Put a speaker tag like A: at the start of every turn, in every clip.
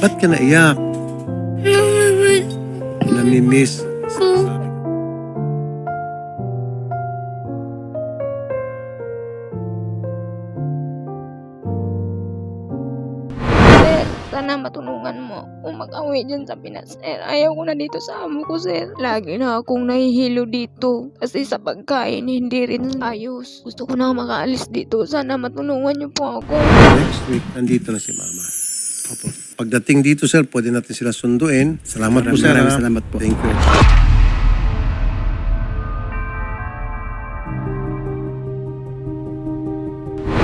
A: Ba't ka naiyak?
B: Namimiss
C: sana matulungan mo kung mag-awi dyan sa Pinas, sir. Ayaw ko na dito sa amo ko, sir. Lagi na akong nahihilo dito. Kasi sa pagkain, hindi rin ayos. Gusto ko na makaalis dito. Sana matulungan niyo po ako.
A: Next week, nandito na si Mama. Opo. Pagdating dito, sir, pwede natin sila sunduin. Salamat po, sir.
D: maraming
A: ha?
D: salamat po.
A: Thank you.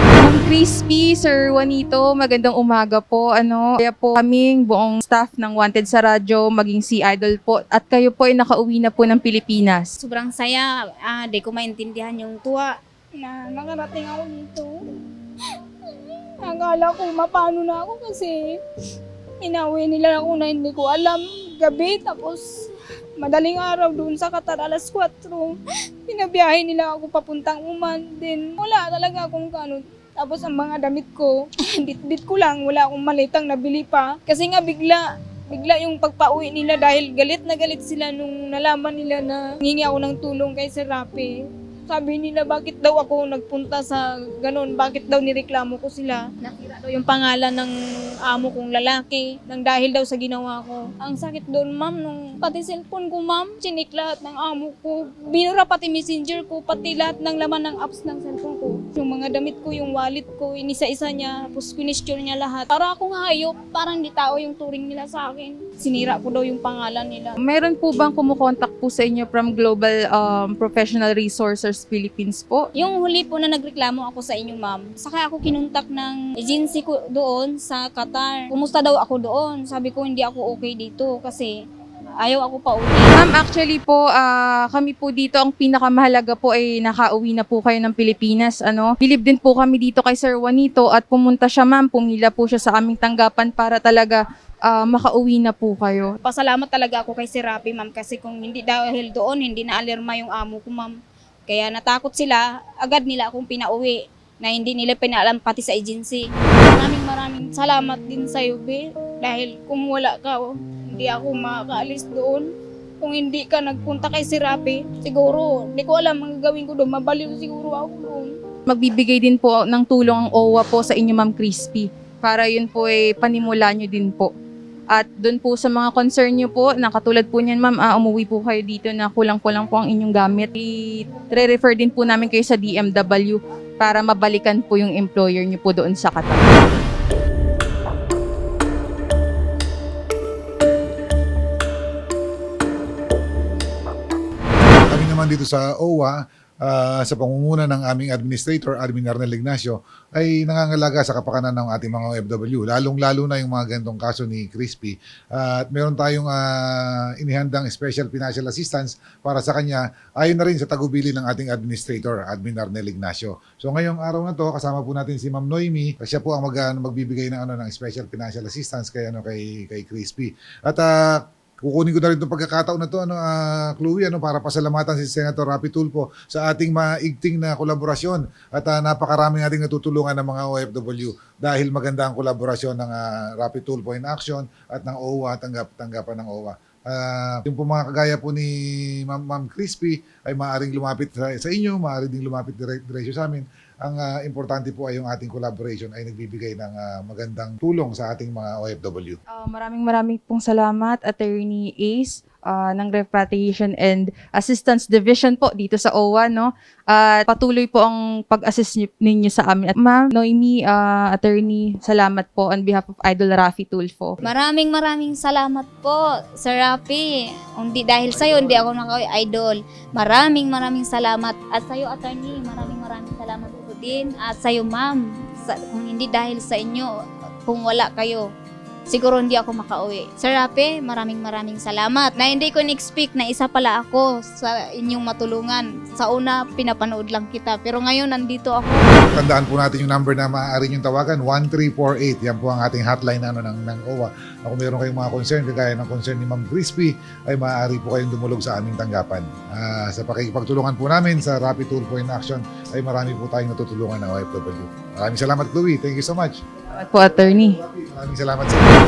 E: Ma'am Crispy, Sir Juanito, magandang umaga po. Ano, kaya po kaming buong staff ng Wanted sa Radyo, maging si Idol po. At kayo po ay nakauwi na po ng Pilipinas.
F: sobrang saya. Ah, di ko maintindihan yung tuwa na nakarating ako dito. Akala ko mapano na ako kasi inawi nila ako na hindi ko alam. Gabi tapos madaling araw doon sa Qatar alas 4 pinabiyahe nila ako papuntang Uman din wala talaga akong kano. Tapos ang mga damit ko bit-bit ko lang wala akong malitang nabili pa. Kasi nga bigla bigla yung pagpauwi nila dahil galit na galit sila nung nalaman nila na ngingi ako ng tulong kay Sir Rapi. Sabi nila bakit daw ako nagpunta sa ganun, bakit daw nireklamo ko sila. Nakira daw yung pangalan ng amo kong lalaki nang dahil daw sa ginawa ko. Ang sakit doon ma'am, nung pati cellphone ko ma'am, chinik lahat ng amo ko. Binura pati messenger ko, pati lahat ng laman ng apps ng cellphone ko. Yung mga damit ko, yung wallet ko, inisa-isa niya, tapos question niya lahat. Para akong hayop, parang di tao yung turing nila sa akin. Sinira ko daw yung pangalan nila.
E: Meron po bang kumukontak po sa inyo from Global um, Professional Resources Philippines po?
F: Yung huli po na nagreklamo ako sa inyo, ma'am, saka ako kinuntak ng agency ko doon sa Qatar. Kumusta daw ako doon? Sabi ko, hindi ako okay dito kasi ayaw ako pa uwi.
E: Ma'am, actually po, ah, kami po dito, ang pinakamahalaga po ay nakauwi na po kayo ng Pilipinas. Ano? Bilib din po kami dito kay Sir Juanito at pumunta siya ma'am, pumila po siya sa aming tanggapan para talaga ah, makauwi na po kayo.
F: Pasalamat talaga ako kay si Rapi, ma'am, kasi kung hindi dahil doon, hindi na alerma yung amo ko, ma'am. Kaya natakot sila, agad nila akong pinauwi na hindi nila pinaalam pati sa agency. Maraming maraming salamat din sa iyo, Be. Dahil kung wala ka, hindi ako makakaalis doon. Kung hindi ka nagpunta kay si Rapi, siguro, hindi ko alam ang gagawin ko doon. Mabaliw siguro ako doon.
E: Magbibigay din po ng tulong ang OWA po sa inyo Ma'am Crispy para yun po ay panimula nyo din po. At doon po sa mga concern nyo po, na katulad po niyan ma'am, ah, umuwi po kayo dito na kulang-kulang po ang inyong gamit. I-refer din po namin kayo sa DMW para mabalikan po yung employer nyo po doon sa.
D: Kami naman dito sa OWA, ah, sa pangunguna ng aming administrator, Admin Arnel Ignacio, ay nangangalaga sa kapakanan ng ating mga OFW. Lalong-lalo na yung mga ganitong kaso ni Crispy. Ah, at meron tayong ah, inihandang special financial assistance para sa kanya, ayon na rin sa tagubili ng ating administrator, Admin Arnel Ignacio. So ngayong araw na to, kasama po natin si Ma'am Noemi. Siya po ang mag, ah, magbibigay ng, ano, ng special financial assistance kay, ano, kay, kay Crispy. At ah, kukunin ko na rin itong pagkakataon na to ano ah, Chloe ano para pasalamatan si Senator Rapi Tulfo sa ating maigting na kolaborasyon at uh, napakaraming ating natutulungan ng mga OFW dahil maganda ang kolaborasyon ng uh, Rapi Tulfo in Action at ng OWA tanggap tanggapan ng OWA. Ah, yung po mga kagaya po ni Ma'am, Ma'am Crispy ay maaaring lumapit sa, inyo, maaaring ding lumapit dire- diretso sa amin. Ang ah, importante po ay yung ating collaboration ay nagbibigay ng ah, magandang tulong sa ating mga OFW.
E: Ah, maraming maraming pong salamat, Attorney Ace, ah, ng Repatriation and Assistance Division po dito sa OWA, no? At patuloy po ang pag-assist ninyo sa amin. At Ma'am Noemi, ah, Attorney, salamat po on behalf of Idol Rafi Tulfo.
F: Maraming maraming salamat po, Sir Rapi. Hindi dahil sa'yo, hindi ako naka-idol. Maraming maraming salamat. At sa'yo, attorney, maraming maraming salamat po din. At sa'yo, ma'am. Sa, kung hindi dahil sa inyo, kung wala kayo, siguro hindi ako makauwi. Sir Rapi, maraming maraming salamat. Na hindi ko in-expect na isa pala ako sa inyong matulungan. Sa una, pinapanood lang kita. Pero ngayon, nandito ako.
D: Tandaan po natin yung number na maaari niyong tawagan, 1348. Yan po ang ating hotline ano, ng, ng OWA. Na kung meron kayong mga concern, kagaya ng concern ni Ma'am Crispy, ay maaari po kayong dumulog sa aming tanggapan. Ah, sa pakikipagtulungan po namin sa Rapid Tool po in Action, ay marami po tayong natutulungan ng OFW. Maraming salamat, Chloe. Thank you so much.
E: Salamat po, attorney.
D: Maraming salamat sa inyo.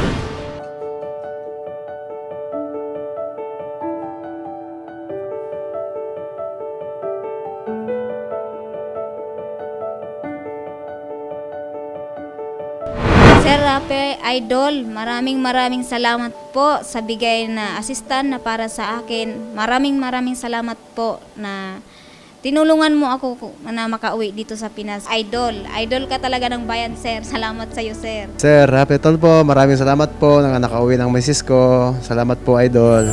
G: Sir Rape Idol, maraming maraming salamat po sa bigay na assistant na para sa akin. Maraming maraming salamat po na tinulungan mo ako na makauwi dito sa Pinas. Idol, idol ka talaga ng bayan, sir. Salamat sa iyo, sir.
H: Sir, Rapetol po, maraming salamat po na nakauwi ng misis ko. Salamat po, Idol.